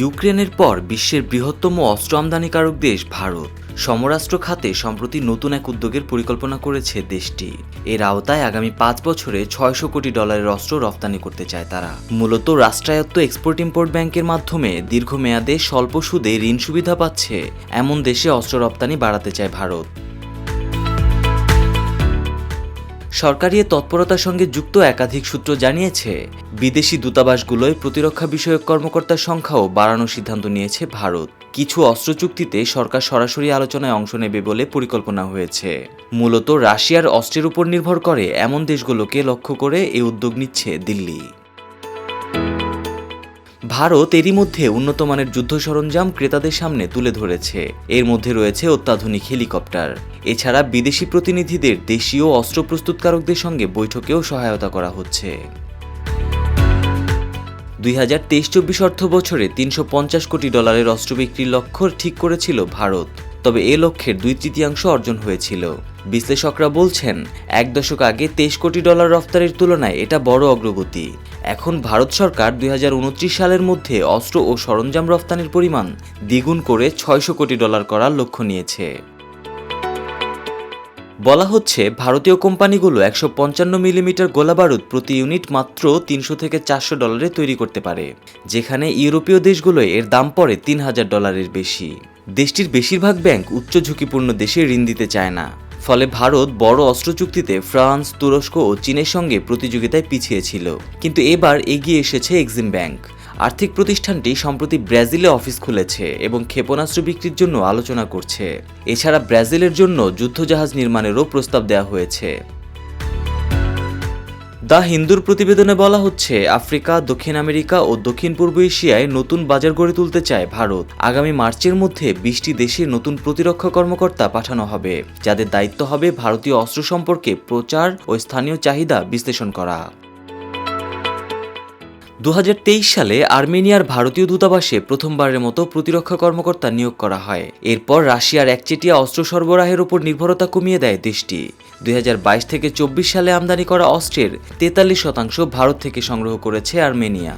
ইউক্রেনের পর বিশ্বের বৃহত্তম অস্ত্র আমদানিকারক দেশ ভারত। সমরাষ্ট্র খাতে সম্প্রতি নতুন এক উদ্যোগের পরিকল্পনা করেছে দেশটি। এর আওতায় আগামী পাঁচ বছরে ছয়শো কোটি ডলারের অস্ত্র রপ্তানি করতে চায় তারা। মূলত রাষ্ট্রায়ত্ত এক্সপোর্ট ইম্পোর্ট ব্যাংকের মাধ্যমে দীর্ঘমেয়াদে স্বল্প সুদে ঋণ সুবিধা পাচ্ছে। এমন দেশে অস্ত্র রপ্তানি বাড়াতে চায় ভারত। সরকারি তৎপরতার সঙ্গে যুক্ত একাধিক সূত্র জানিয়েছে, বিদেশি দূতাবাসগুলোয় প্রতিরক্ষা বিষয়ক কর্মকর্তার সংখ্যাও বাড়ানোর সিদ্ধান্ত নিয়েছে ভারত। কিছু অস্ত্র চুক্তিতে সরকার সরাসরি আলোচনায় অংশ নেবে বলে পরিকল্পনা হয়েছে। মূলত রাশিয়ার অস্ত্রের উপর নির্ভর করে এমন দেশগুলোকে লক্ষ্য করে এই উদ্যোগ নিচ্ছে দিল্লি। ভারত এরই মধ্যে উন্নতমানের যুদ্ধ সরঞ্জাম ক্রেতাদের সামনে তুলে ধরেছে। এর মধ্যে রয়েছে অত্যাধুনিক হেলিকপ্টার। এছাড়া বিদেশি প্রতিনিধিদের দেশীয় অস্ত্র প্রস্তুতকারকদের সঙ্গে বৈঠকেও সহায়তা করা হচ্ছে। দুই হাজার তেইশ চব্বিশ অর্থ বছরে তিনশো পঞ্চাশ কোটি ডলারের অস্ত্র বিক্রির লক্ষ্য ঠিক করেছিল ভারত। তবে এ লক্ষ্যের দুই তৃতীয়াংশ অর্জন হয়েছিল। বিশ্লেষকরা বলছেন, এক দশক আগে তেইশ কোটি ডলার রফতানির তুলনায় এটা বড় অগ্রগতি। এখন ভারত সরকার দুই হাজার উনত্রিশ সালের মধ্যে অস্ত্র ও সরঞ্জাম রফতানির পরিমাণ দ্বিগুণ করে ছয়শো কোটি ডলার করার লক্ষ্য নিয়েছে। বলা হচ্ছে, ভারতীয় কোম্পানিগুলো একশো পঞ্চান্ন মিলিমিটার গোলাবারুদ প্রতি ইউনিট মাত্র তিনশো থেকে চারশো ডলারে তৈরি করতে পারে, যেখানে ইউরোপীয় দেশগুলোয় এর দাম পড়ে তিন হাজার ডলারের বেশি। দেশটির বেশিরভাগ ব্যাংক উচ্চ ঝুঁকিপূর্ণ দেশে ঋণ দিতে চায় না। ফলে ভারত বড় অস্ত্র চুক্তিতে ফ্রান্স, তুরস্ক ও চীনের সঙ্গে প্রতিযোগিতায় পিছিয়ে ছিল কিন্তু এবার এগিয়ে এসেছে এক্সিম ব্যাংক। আর্থিক প্রতিষ্ঠানটি সম্প্রতি ব্রাজিলে অফিস খুলেছে এবং ক্ষেপণাস্ত্র বিক্রির জন্য আলোচনা করছে। এছাড়া ব্রাজিলের জন্য যুদ্ধজাহাজ নির্মাণেরও প্রস্তাব দেওয়া হয়েছে। দ্য হিন্দুর প্রতিবেদনে বলা হচ্ছে, আফ্রিকা, দক্ষিণ আমেরিকা ও দক্ষিণ পূর্ব এশিয়ায় নতুন বাজার গড়ে তুলতে চায় ভারত। আগামী মার্চের মধ্যে বিশটি দেশে নতুন প্রতিরক্ষা কর্মকর্তা পাঠানো হবে, যাদের দায়িত্ব হবে ভারতীয় অস্ত্র সম্পর্কে প্রচার ও স্থানীয় চাহিদা বিশ্লেষণ করা। দু হাজার তেইশ সালে আর্মেনিয়ার ভারতীয় দূতাবাসে প্রথমবারের মতো প্রতিরক্ষা কর্মকর্তা নিয়োগ করা হয়। এরপর রাশিয়ার একচেটিয়া অস্ত্র সরবরাহের উপর নির্ভরতা কমিয়ে দেয় দেশটি। দুই হাজার বাইশ থেকে চব্বিশ সালে আমদানি করা অস্ত্রের তেতাল্লিশ শতাংশ ভারত থেকে সংগ্রহ করেছে আর্মেনিয়া।